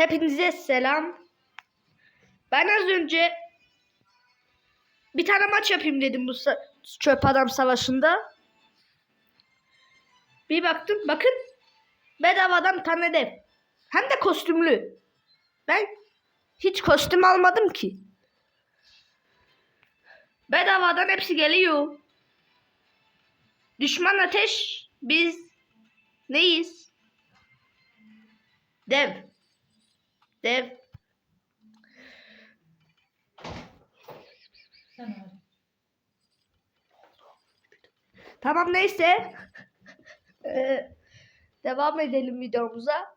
Hepinize selam. Ben az önce bir tane maç yapayım dedim bu çöp adam savaşında. Bir baktım bakın bedavadan tane dev. Hem de kostümlü. Ben hiç kostüm almadım ki. Bedavadan hepsi geliyor. Düşman ateş biz neyiz? Dev. Dev. Tamam neyse. Ee, devam edelim videomuza.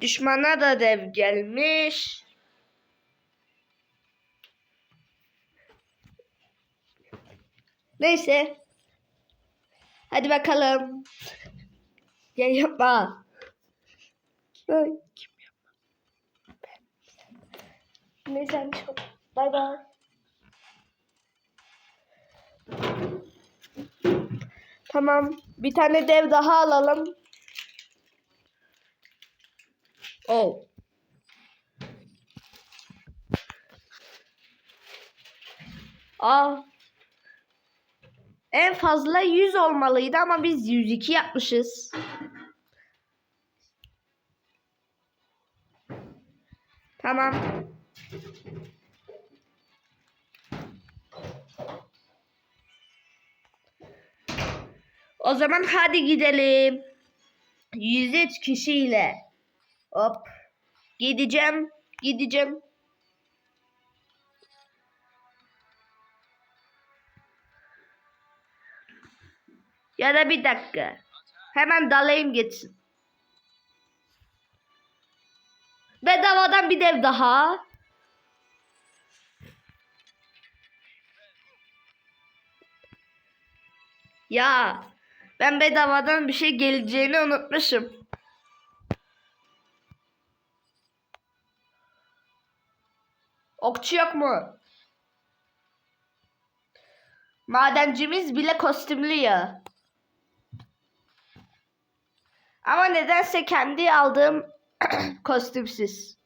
Düşmana da dev gelmiş. Neyse. Hadi bakalım. Ya yapma. Ay, kim yapma? Neyse çıkalım. Bay bay. Tamam. Bir tane dev daha alalım. Oh. Aa. En fazla 100 olmalıydı ama biz 102 yapmışız. Tamam. O zaman hadi gidelim. 103 kişiyle. Hop. Gideceğim. Gideceğim. Ya da bir dakika. Hemen dalayım geçsin. Bedavadan bir dev daha. Ya ben bedavadan bir şey geleceğini unutmuşum. Okçu yok mu? Madencimiz bile kostümlü ya. Ama nedense kendi aldığım kostümsüz.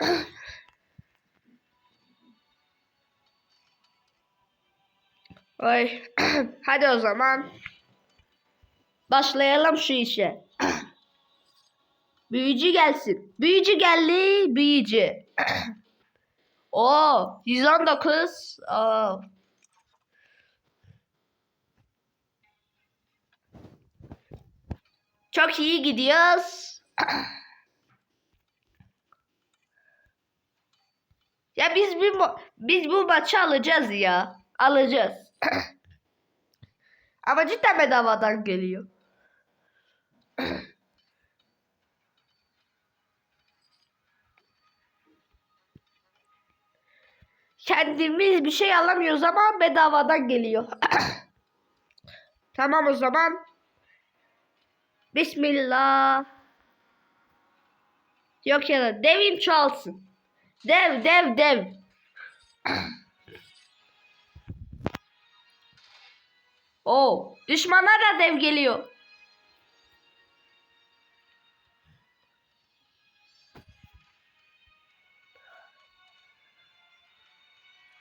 Oy. Hadi o zaman. Başlayalım şu işe. Büyücü gelsin. Büyücü geldi. Büyücü. Oo, 119. Oo. Çok iyi gidiyoruz. Ya biz mo- biz bu maçı alacağız ya. Alacağız. Ama cidden bedavadan geliyor. Kendimiz bir şey alamıyoruz ama bedavadan geliyor. tamam o zaman. Bismillah. Yok ya da devim çoğalsın. Dev dev dev. Oo, düşmana da dev geliyor.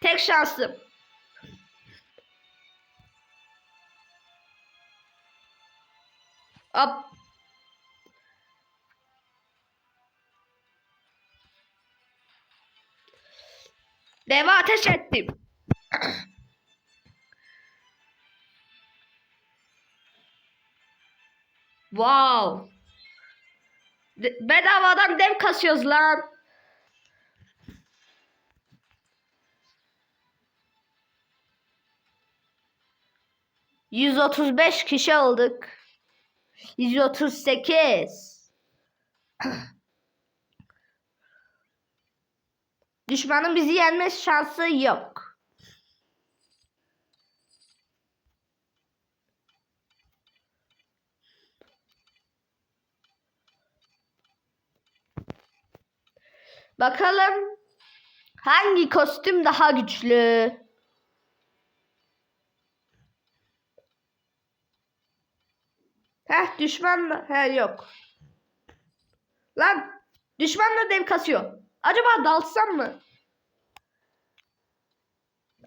Tek şansım. Hop. Deve ateş ettim. wow. De- bedavadan dev kasıyoruz lan. Yüz otuz beş kişi olduk. Yüz otuz sekiz. Düşmanın bizi yenme şansı yok. Bakalım hangi kostüm daha güçlü? Heh düşmanla. He yok. Lan düşmanla dev kasıyor. Acaba dalsam mı?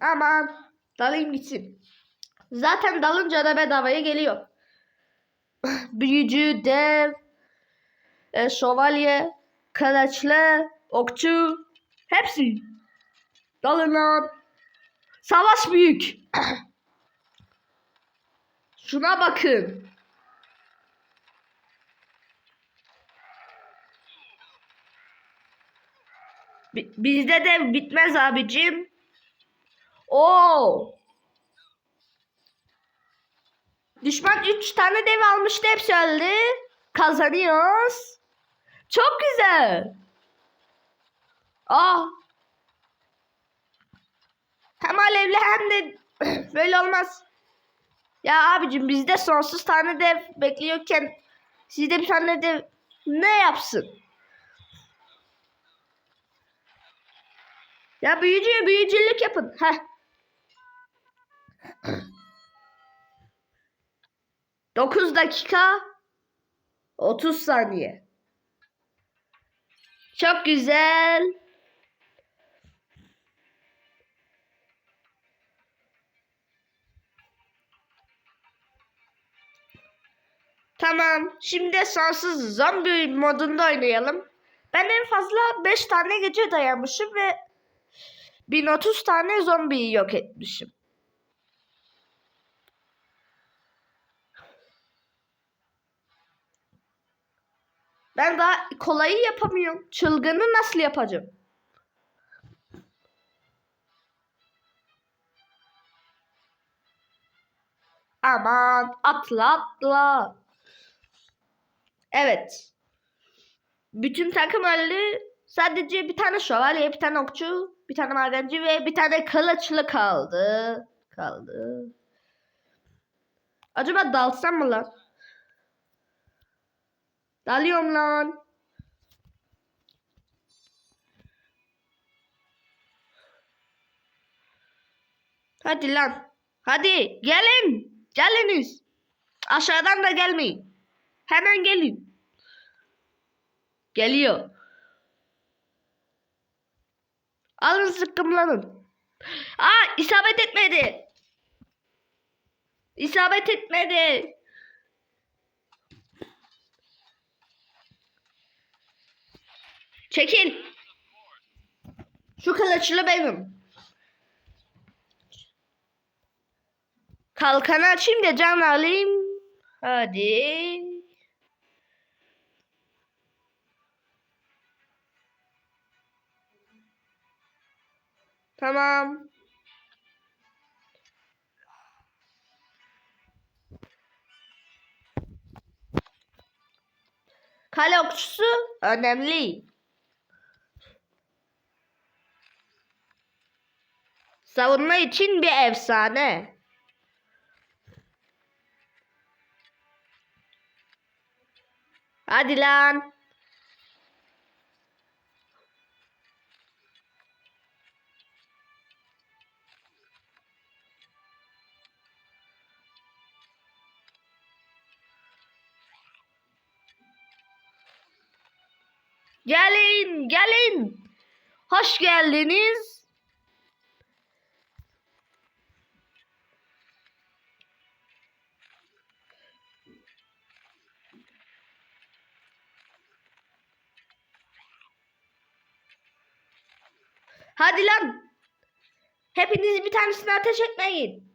Aman dalayım gitsin. Zaten dalınca da bedavaya geliyor. Büyücü, dev, e, şövalye, kılıçlı, okçu hepsi. Dalın lan. Savaş büyük. Şuna bakın. Bizde de bitmez abicim. Oo. Düşman 3 tane dev almıştı hepsi öldü. Kazanıyoruz. Çok güzel. Ah. Hem alevli hem de böyle olmaz. Ya abicim bizde sonsuz tane dev bekliyorken sizde bir tane dev ne yapsın? Ya büyücü büyücülük yapın. Heh. Dokuz dakika 30 saniye. Çok güzel. Tamam. Şimdi sonsuz zombi modunda oynayalım. Ben en fazla 5 tane gece dayanmışım ve 1030 tane zombiyi yok etmişim. Ben daha kolayı yapamıyorum. Çılgını nasıl yapacağım? Aman atla atla. Evet. Bütün takım öldü. Sadece bir tane şövalye, bir tane okçu, bir tane madenci ve bir tane kılıçlı kaldı. Kaldı. Acaba dalsam mı lan? Dalıyorum lan. Hadi lan. Hadi gelin. Geliniz. Aşağıdan da gelmeyin. Hemen gelin. Geliyor. Alın sıkkımlanın. Aa isabet etmedi. İsabet etmedi. Çekil. Şu kılıçlı benim. Kalkanı açayım da can alayım. Hadi. Tamam. Kale okçusu önemli. Savunma için bir efsane. Hadi lan. Gelin, gelin. Hoş geldiniz. Hadi lan. Hepiniz bir tanesini ateş etmeyin.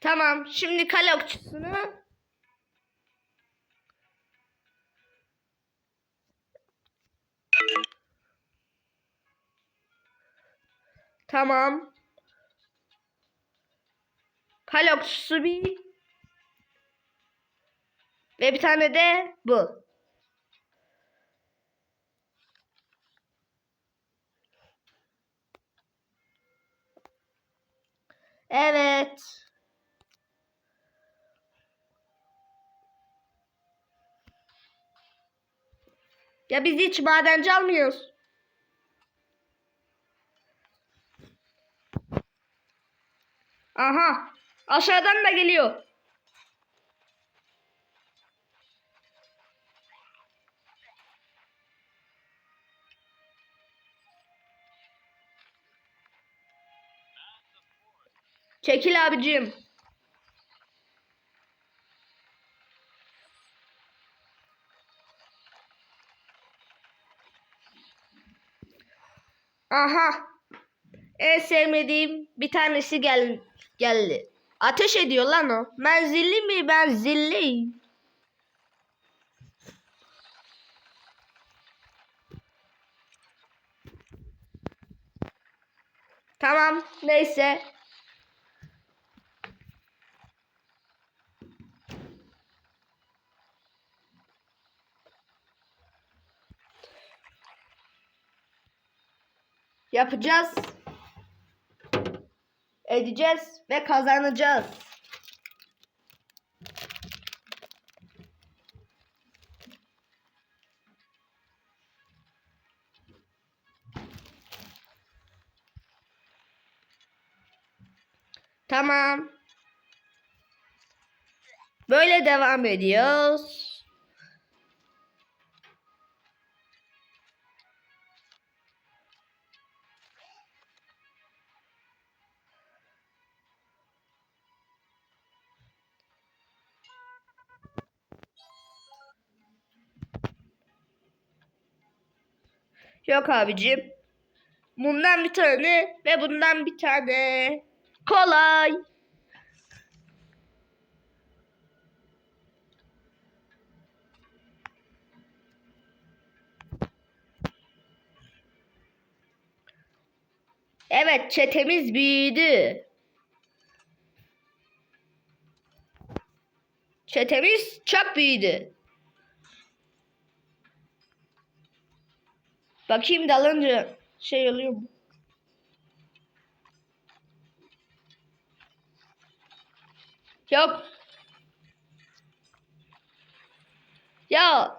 Tamam. Şimdi kale okçusunu Tamam. Kale okçusu bir. Ve bir tane de bu. Evet. Ya biz hiç madenci almıyoruz. Aha. Aşağıdan da geliyor. Çekil abicim. Aha. En sevmediğim bir tanesi gel geldi. Ateş ediyor lan o. Menzilli mi? Menzilli. Tamam. Neyse. Yapacağız. Edeceğiz ve kazanacağız. Tamam. Böyle devam ediyoruz. Yok abicim. Bundan bir tane ve bundan bir tane. Kolay. Evet çetemiz büyüdü. Çetemiz çok büyüdü. Bakayım dalınca şey oluyor mu? Yok. Ya.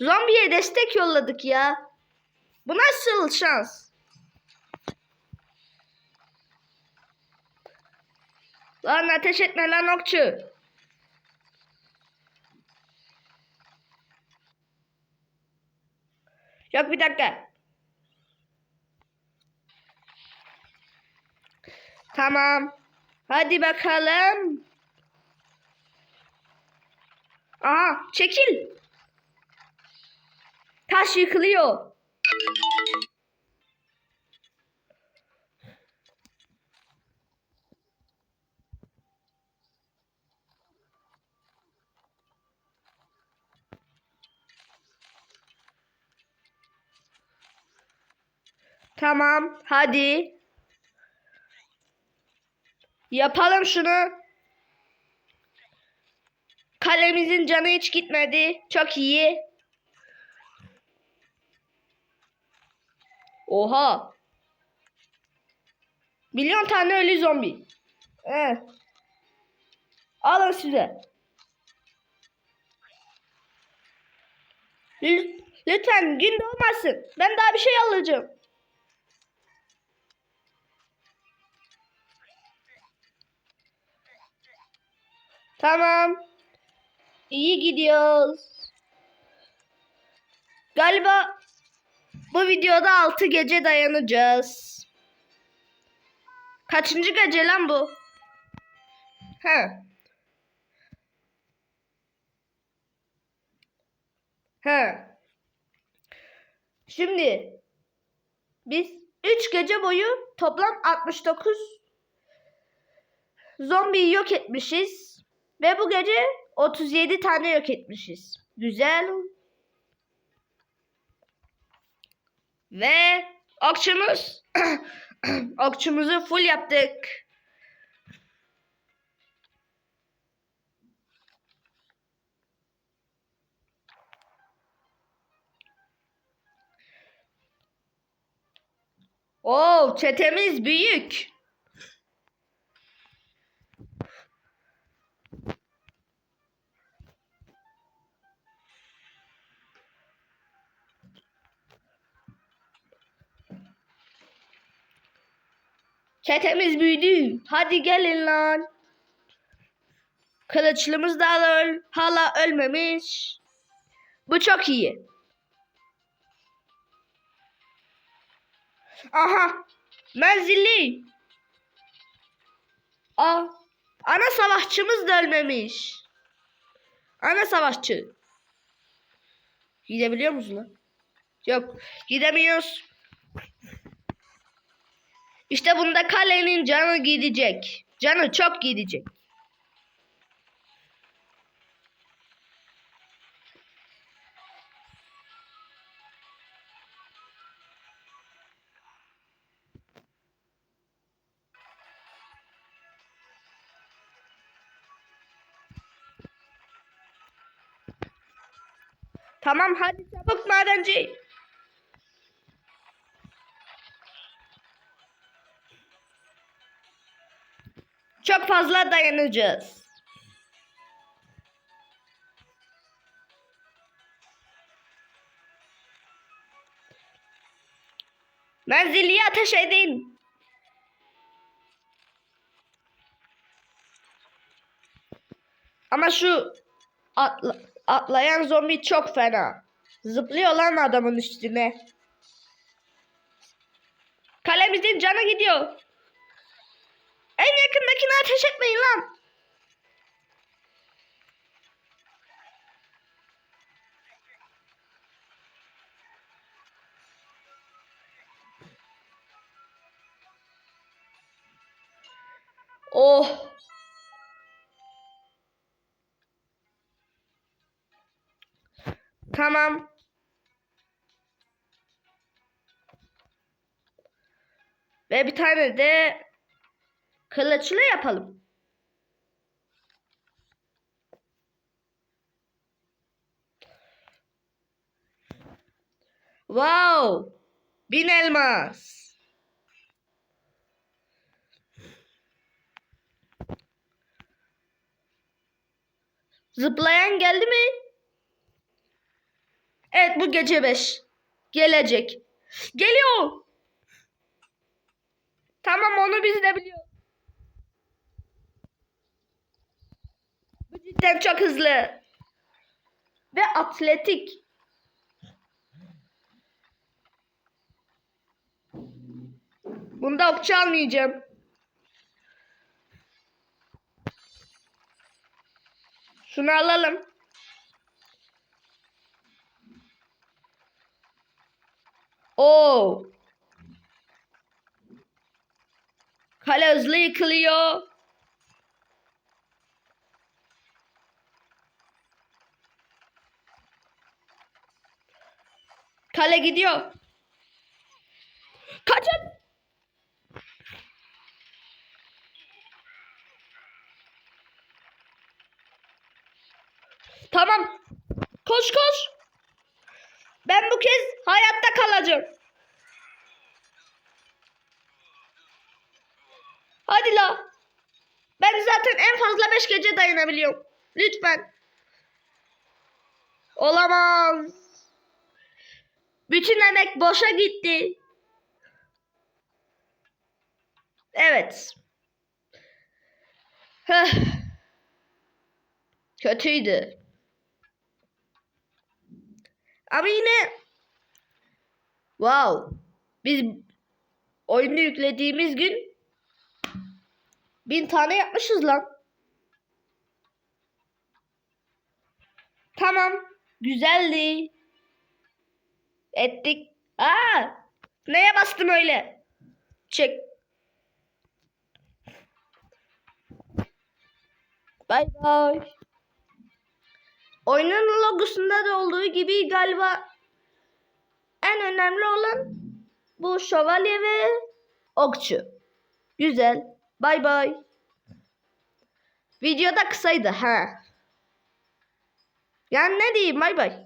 Zombiye destek yolladık ya. Bu nasıl şans? Lan ateş etme lan okçu. Yok bir dakika. Tamam. Hadi bakalım. Aha çekil. Taş yıkılıyor. Tamam, hadi. Yapalım şunu. Kalemizin canı hiç gitmedi. Çok iyi. Oha. Milyon tane ölü zombi. Evet. Alın size. Lü- Lütfen gün doğmasın. Ben daha bir şey alacağım. Tamam. İyi gidiyoruz. Galiba bu videoda 6 gece dayanacağız. Kaçıncı gece lan bu? He. He. Şimdi biz 3 gece boyu toplam 69 zombiyi yok etmişiz. Ve bu gece 37 tane yok etmişiz. Güzel. Ve okçumuz okçumuzu full yaptık. Oo, çetemiz büyük. Çetemiz büyüdü. Hadi gelin lan. Kılıçlımız da öl, hala ölmemiş. Bu çok iyi. Aha. Menzilli. Aa. Ana savaşçımız da ölmemiş. Ana savaşçı. Gidebiliyor musun lan? Yok. Gidemiyoruz. İşte bunda kalenin canı gidecek. Canı çok gidecek. Tamam hadi çabuk madenci. Çok fazla dayanacağız. Menzilliye ateş edin. Ama şu atla, atlayan zombi çok fena. Zıplıyor lan adamın üstüne. Kalemizin canı gidiyor. En yakındakine ateş etmeyin lan. Oh. Tamam. Ve bir tane de kılıçlı yapalım. Wow! Bin elmas. Zıplayan geldi mi? Evet bu gece 5. Gelecek. Geliyor. Tamam onu biz de biliyoruz. Cidden çok hızlı. Ve atletik. Bunda okçu almayacağım. Şunu alalım. Oo. Kale hızlı yıkılıyor. Kale gidiyor. Kaçın. Tamam. Koş koş. Ben bu kez hayatta kalacağım. Hadi la. Ben zaten en fazla 5 gece dayanabiliyorum. Lütfen. Olamaz. Bütün emek boşa gitti. Evet. Heh. Kötüydü. Ama yine wow. Biz oyunu yüklediğimiz gün bin tane yapmışız lan. Tamam. Güzeldi. Ettik. Aa! Neye bastım öyle? Çek. Bay bay. Oyunun logosunda da olduğu gibi galiba en önemli olan bu şövalye ve okçu. Güzel. Bay bay. Video da kısaydı ha. Yani ne diyeyim bay bay.